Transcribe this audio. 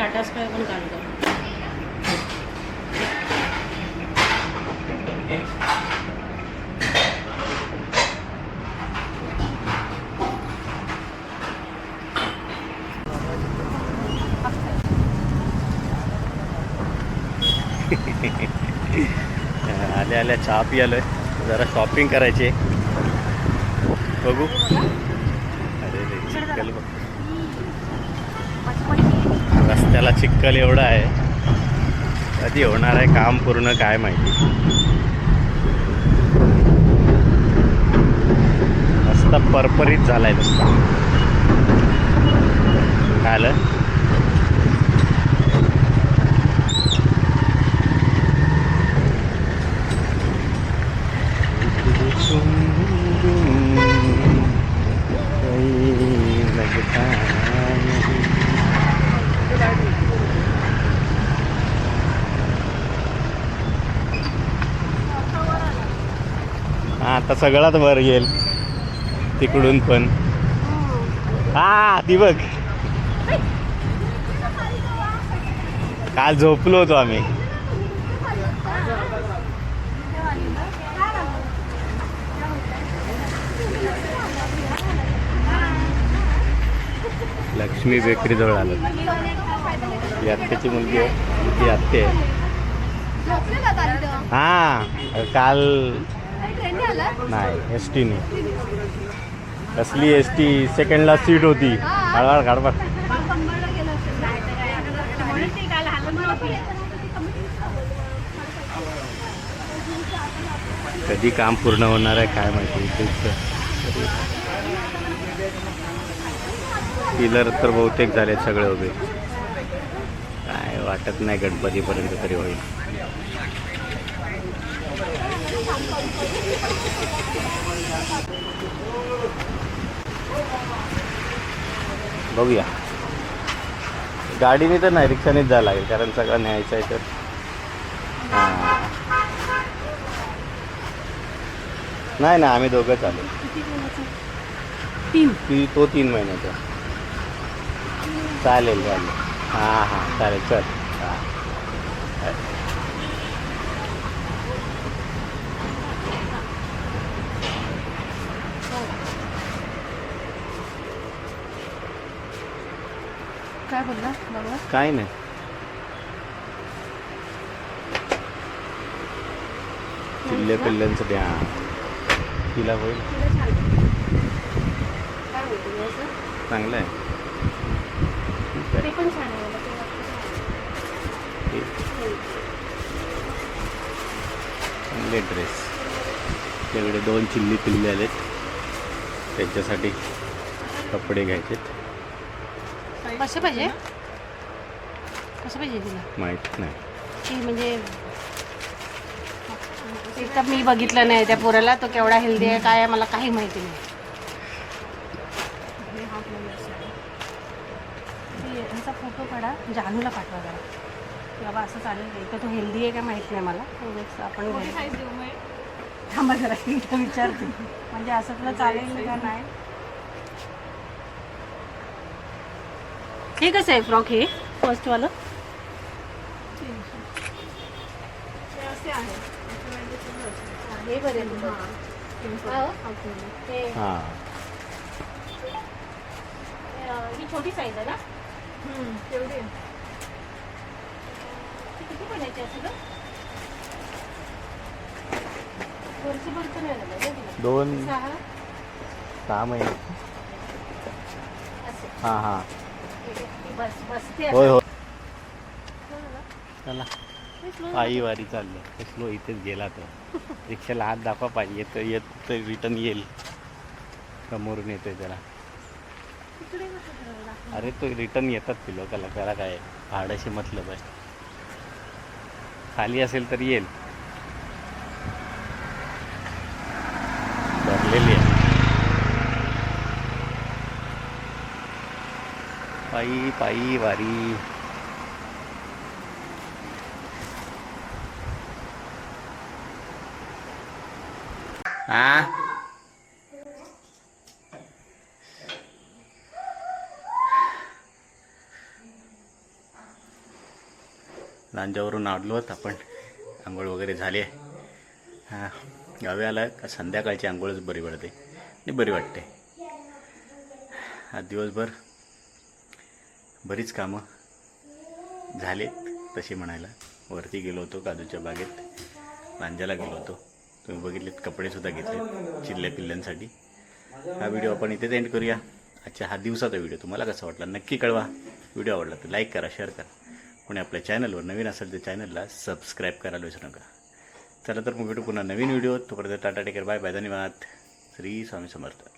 Tata sky पण काढतो आल्या आल्या चहा पियालोय. जरा शॉपिंग करायची आहे. बघू. अरे रे रस्त्याला चिक्कल एवढा आहे. कधी होणार आहे काम पूर्ण काय माहिती. रस्ता परपरीत झालाय रस्ता. काय आलं? कोई आता सगळाच वर येईल. तिकडून पण. हा ती बघ. काल झोपलो होतो आम्ही. लक्ष्मी बेकरी जवळ आलो. ही आत्याची मुलगी आहे. ती आत्ते आहे. हा काल नाही एस टीने कसली एस टी सेकंडला सीट होती. हळहळ काढवा कधी काम पूर्ण होणार आहे काय माहिती पिलर तर. बहुतेक झाले सगळे उभे. वाटत नाही गणपतीपर्यंत तरी होईल. बघूया. गाडीने तर नाही रिक्षानेच जायला लागेल कारण सगळं न्यायचं आहे तर. हां. नाही ना आम्ही दोघंच आलो तीन. ती तो तीन महिन्याचा. चालेल चालेल. हां हां चालेल चल. काय बोलला? बाबा? काय नाही. पिल्ले पिल्ल्यांचं द्या तिला होईल? चांगलं आहे. ते पण छान आहे. वाटतं. चांगले ड्रेस त्याकडे दोन चिल्ली पिल्ले आलेत. त्यांच्यासाठी कपडे घ्यायचेत. कसं पाहिजे? कसं पाहिजे तिला? माहीत नाही. ती म्हणजे तर मी बघितलं नाही त्या पोराला. तो केवढा हेल्दी आहे काय आहे मला काही माहिती नाही. ह्याचा फोटो काढा. जानूला पाठवा जरा. बाबा असं चालेल का? इथं तो हेल्दी आहे का माहीत नाही मला. आपण थांबा जरा इथं विचारते. म्हणजे असं तुला चालेल का नाही? हे कसं आहे फ्रॉक हे? फर्स्टवालं हे बरे हे. हां ही. छोटी साईज आहे ना? तेवढी किती महिन्याची असेल गं? वर्षभर तर नाही झालं ना तिला? दोन सहा? सहा महिने. असे. हां हां. बस बसते होय. होय. हो ना? चला. हे slow पायी वारी चाललं. स्लो इथेच गेला तो. रिक्षाला हात दाखवा पाहिजे. येतं येत रिटर्न येईल. समोरून येतोय त्याला. कसं? अरे तो रिटर्न येतात ती लोकाला? त्याला काय? भाड्याशी मतलब आहे खाली असेल तर येईल. भरलेली आहे. पायी पायी वारी. हा? लांजावरून आडलो आहोत आपण. आंघोळ वगैरे झाली आहे. हां गावी आला का संध्याकाळची आंघोळच बरी पडते. आणि बरी वाटते. आज दिवसभर बरीच कामं झालीत तशी म्हणायला. वरती गेलो होतो काजूच्या बागेत. लांजाला गेलो होतो. तुम्ही बघितलेत कपडेसुद्धा घेतले चिल्ल्या पिल्ल्यांसाठी हा व्हिडिओ आपण इथेच एंड करूया. आजच्या हा दिवसाचा व्हिडिओ. तुम्हाला कसा वाटला? नक्की कळवा. व्हिडिओ आवडला तर लाईक करा शेअर करा. कोणी आपल्या चॅनलवर नवीन असेल तर चॅनलला सबस्क्राईब करायला विसरू नका. चला तर मग भेटू पुन्हा नवीन व्हिडिओ तोपर्यंत टाटा टेकर बाय बाय. धन्यवाद. श्री स्वामी समर्थ.